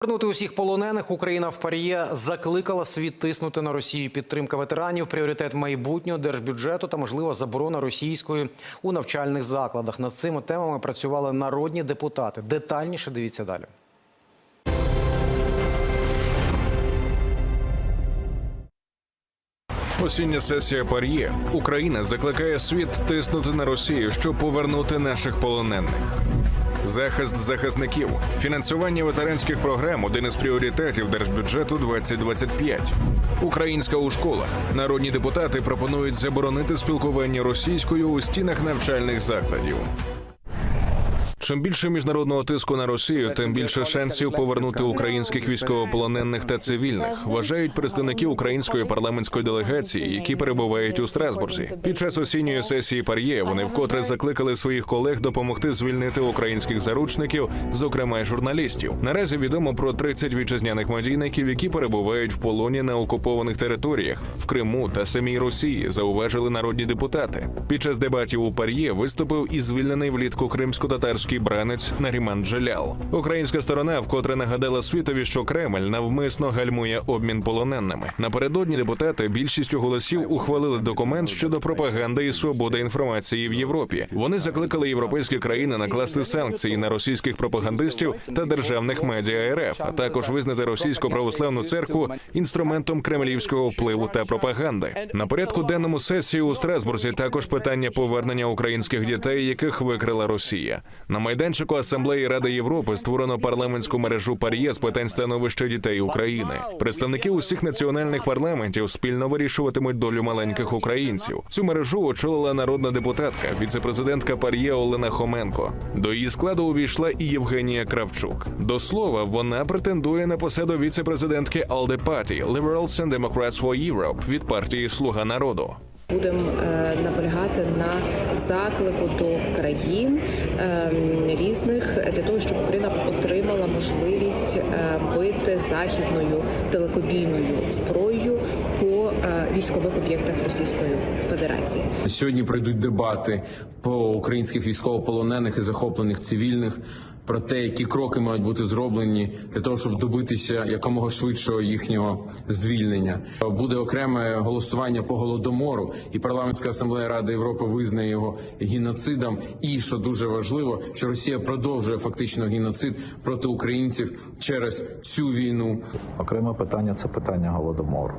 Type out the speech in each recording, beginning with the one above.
Повернути усіх полонених Україна в пар'є закликала світ тиснути на Росію. Підтримка ветеранів, пріоритет майбутнього держбюджету та можливо заборона російської у навчальних закладах. Над цими темами працювали народні депутати. Детальніше дивіться далі. Осіння сесія Пар'є. Україна закликає світ тиснути на Росію, щоб повернути наших полонених. Захист захисників, фінансування ветеранських програм один із пріоритетів держбюджету 2025. Українська у школах. Народні депутати пропонують заборонити спілкування російською у стінах навчальних закладів. Чим більше міжнародного тиску на Росію, тим більше шансів повернути українських військовополонених та цивільних, вважають представники української парламентської делегації, які перебувають у Страсбурзі. Під час осінньої сесії Пар'є вони вкотре закликали своїх колег допомогти звільнити українських заручників, зокрема й журналістів. Наразі відомо про 30 вітчизняних медійників, які перебувають в полоні на окупованих територіях в Криму та самій Росії. Зауважили народні депутати. Під час дебатів у Пар'є виступив і звільнений влітку кримсько-татарський бранець Наріман Джелял. Українська сторона вкотре нагадала світові, що Кремль навмисно гальмує обмін полоненими. Напередодні депутати більшістю голосів ухвалили документ щодо пропаганди і свободи інформації в Європі. Вони закликали європейські країни накласти санкції на російських пропагандистів та державних медіа РФ, а також визнати російську православну церкву інструментом кремлівського впливу та пропаганди. На порядку денному сесії у Страсбурзі також питання повернення українських дітей, яких викрила Росія. На майданчику Асамблеї Ради Європи створено парламентську мережу пар'є з питань становища дітей України. Представники усіх національних парламентів спільно вирішуватимуть долю маленьких українців. Цю мережу очолила народна депутатка, віцепрезидентка пар'є Олена Хоменко. До її складу увійшла і Євгенія Кравчук. До слова, вона претендує на посаду віцепрезидентки Party – Liberals and Democrats for Europe від партії Слуга народу. Будемо е, наполягати на заклику до країн е, різних для того, щоб Україна отримала можливість е, бити західною далекобійною зброєю по е, військових об'єктах Російської Федерації. Сьогодні пройдуть дебати по українських військовополонених і захоплених цивільних про те, які кроки мають бути зроблені для того, щоб добитися якомога швидшого їхнього звільнення. Буде окреме голосування по голодомору, і парламентська асамблея Ради Європи визнає його геноцидом. І що дуже важливо, що Росія продовжує фактично геноцид проти українців через цю війну. Окреме питання це питання голодомору,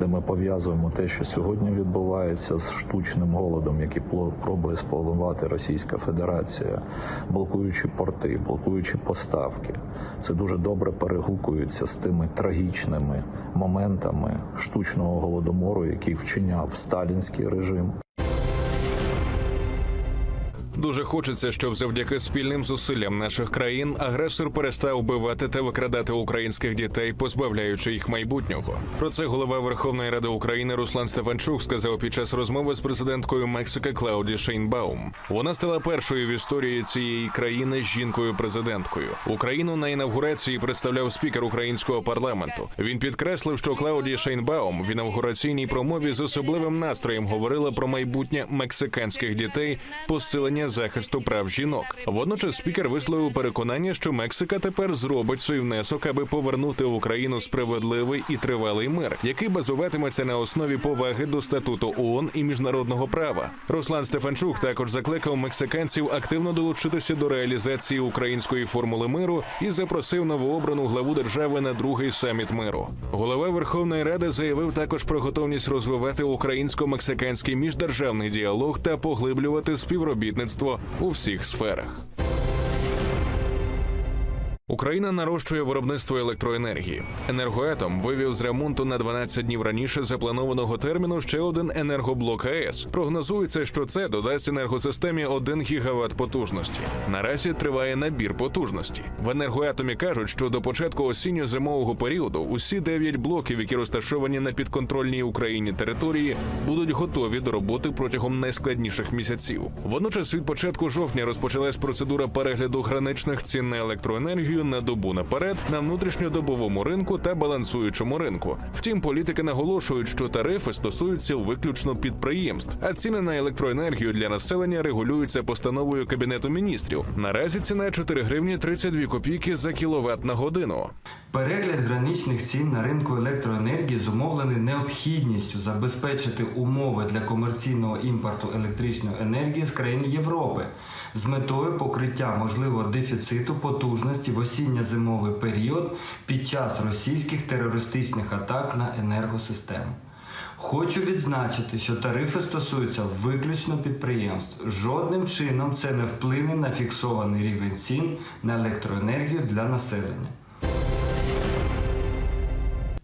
де ми пов'язуємо те, що сьогодні відбувається з штучним голодом, який пробує спланувати Російська Федерація, блокуючи порти, блокуючи поставки. Це дуже добре перегукується з тими трагічними моментами штучного голодомору, який вчиняв сталінський режим. Дуже хочеться, щоб завдяки спільним зусиллям наших країн агресор перестав вбивати та викрадати українських дітей, позбавляючи їх майбутнього. Про це голова Верховної Ради України Руслан Стефанчук сказав під час розмови з президенткою Мексики Клауді Шейнбаум. Вона стала першою в історії цієї країни жінкою-президенткою. Україну на інавгурації представляв спікер українського парламенту. Він підкреслив, що Клауді Шейнбаум в інавгураційній промові з особливим настроєм говорила про майбутнє мексиканських дітей, посилення захисту прав жінок. Водночас спікер висловив переконання, що Мексика тепер зробить свій внесок, аби повернути в Україну справедливий і тривалий мир, який базуватиметься на основі поваги до статуту ООН і міжнародного права. Руслан Стефанчук також закликав мексиканців активно долучитися до реалізації української формули миру і запросив новообрану главу держави на другий саміт миру. Голова Верховної Ради заявив також про готовність розвивати українсько-мексиканський міждержавний діалог та поглиблювати співробітництво у всіх сферах. Україна нарощує виробництво електроенергії. Енергоатом вивів з ремонту на 12 днів раніше запланованого терміну ще один енергоблок АЕС. Прогнозується, що це додасть енергосистемі 1 гігават потужності. Наразі триває набір потужності. В енергоатомі кажуть, що до початку осінньо-зимового періоду усі 9 блоків, які розташовані на підконтрольній Україні території, будуть готові до роботи протягом найскладніших місяців. Водночас від початку жовтня розпочалась процедура перегляду граничних цін на електроенергію працює на добу наперед на внутрішньодобовому ринку та балансуючому ринку. Втім, політики наголошують, що тарифи стосуються виключно підприємств, а ціни на електроенергію для населення регулюються постановою кабінету міністрів. Наразі ціна 4 гривні 32 копійки за кіловат на годину. Перегляд граничних цін на ринку електроенергії зумовлений необхідністю забезпечити умови для комерційного імпорту електричної енергії з країн Європи з метою покриття можливого дефіциту потужності в осінньо-зимовий період під час російських терористичних атак на енергосистему. Хочу відзначити, що тарифи стосуються виключно підприємств. Жодним чином це не вплине на фіксований рівень цін на електроенергію для населення.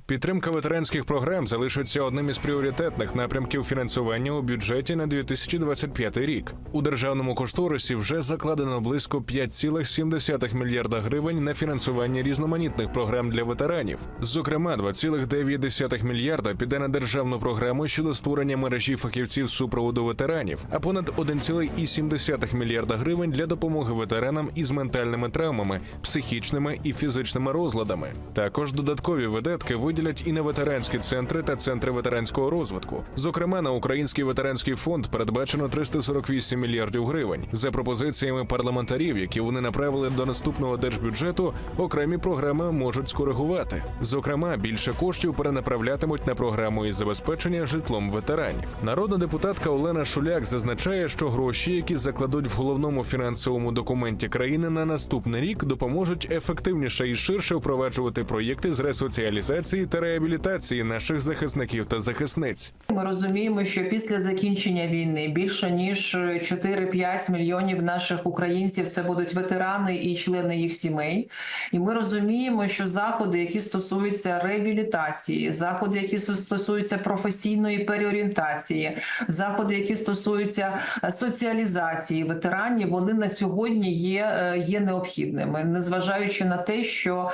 Підтримка ветеранських програм залишиться одним із пріоритетних напрямків фінансування у бюджеті на 2025 рік. У державному кошторисі вже закладено близько 5,7 мільярда гривень на фінансування різноманітних програм для ветеранів. Зокрема, 2,9 мільярда піде на державну програму щодо створення мережі фахівців супроводу ветеранів, а понад 1,7 мільярда гривень для допомоги ветеранам із ментальними травмами, психічними і фізичними розладами. Також додаткові видатки виділять і на ветеранські центри та центри ветеранського розвитку. Зокрема, на Український ветеранський фонд передбачено 348 мільярдів гривень. За пропозиціями парламентарів, які вони направили до наступного держбюджету, окремі програми можуть скоригувати. Зокрема, більше коштів перенаправлятимуть на програму із забезпечення житлом ветеранів. Народна депутатка Олена Шуляк зазначає, що гроші, які закладуть в головному фінансовому документі країни на наступний рік, допоможуть ефективніше і ширше впроваджувати проєкти з ресоціалізації та реабілітації наших захисників та захисниць. Ми розуміємо, що після закінчення війни більше ніж 4-5 мільйонів наших українців це будуть ветерани і члени їх сімей. І ми розуміємо, що заходи, які стосуються реабілітації, заходи, які стосуються професійної переорієнтації, заходи, які стосуються е, соціалізації ветеранів, вони на сьогодні є, е, є необхідними, незважаючи на те, що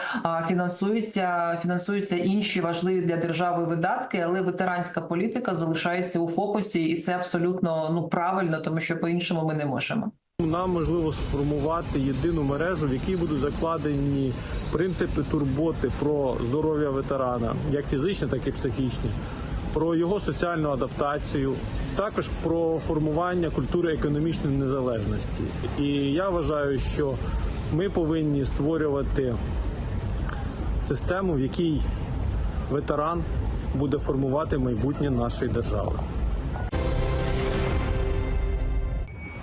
фінансуються фінансуються інші важливі для держави видатки, але ветеранська політика залишається у фокусі, і це абсолютно ну правильно, тому що по-іншому ми не можемо. Нам можливо сформувати єдину мережу, в якій будуть закладені принципи турботи про здоров'я ветерана, як фізичне, так і психічне, про його соціальну адаптацію, також про формування культури економічної незалежності. І я вважаю, що ми повинні створювати систему, в якій ветеран буде формувати майбутнє нашої держави.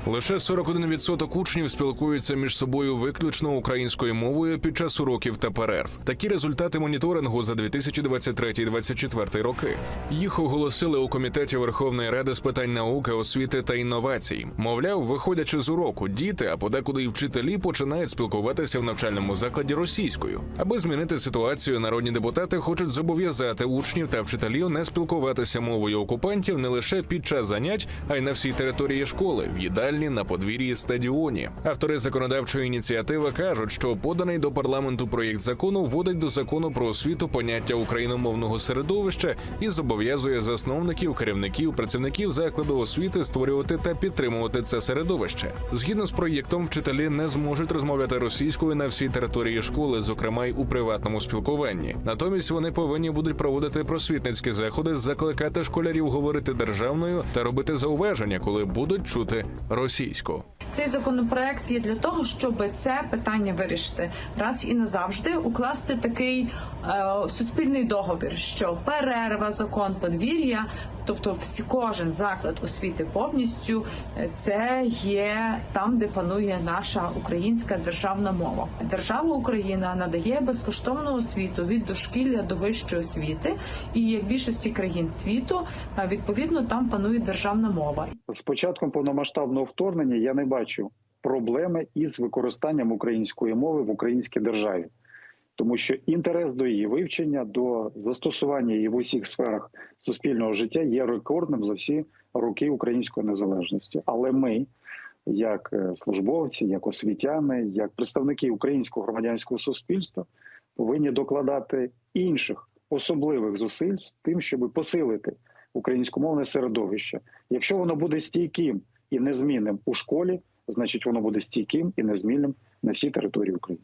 Лише 41% учнів спілкуються між собою виключно українською мовою під час уроків та перерв. Такі результати моніторингу за 2023-2024 роки. Їх оголосили у комітеті Верховної Ради з питань науки, освіти та інновацій. Мовляв, виходячи з уроку, діти, а подекуди й вчителі починають спілкуватися в навчальному закладі російською. Аби змінити ситуацію, народні депутати хочуть зобов'язати учнів та вчителів не спілкуватися мовою окупантів не лише під час занять, а й на всій території школи, в їдальні, на подвір'ї, стадіоні. Автори законодавчої ініціативи кажуть, що поданий до парламенту проєкт закону вводить до закону про освіту поняття україномовного середовища і зобов'язує засновників, керівників, працівників закладу освіти створювати та підтримувати це середовище. Згідно з проєктом, вчителі не зможуть розмовляти російською на всій території школи, зокрема й у приватному спілкуванні. Натомість вони повинні будуть проводити просвітницькі заходи, закликати школярів говорити державною та робити зауваження, коли будуть чути російську. Цей законопроект є для того, щоб це питання вирішити раз і назавжди, укласти такий суспільний договір, що перерва, закон подвір'я, тобто всі кожен заклад освіти повністю е, це є там, де панує наша українська державна мова. Держава Україна надає безкоштовну освіту від дошкілля до вищої освіти, і як більшості країн світу, е, відповідно там панує державна мова. з початком повномасштабного вторгнення я не бачу проблеми із використанням української мови в українській державі, тому що інтерес до її вивчення, до застосування її в усіх сферах суспільного життя є рекордним за всі роки української незалежності. Але ми, як е, службовці, як освітяни, як представники українського громадянського суспільства, повинні докладати інших особливих зусиль з тим, щоб посилити українськомовне середовище. Якщо воно буде стійким і незмінним у школі, значить воно буде стійким і незмінним на всій території України.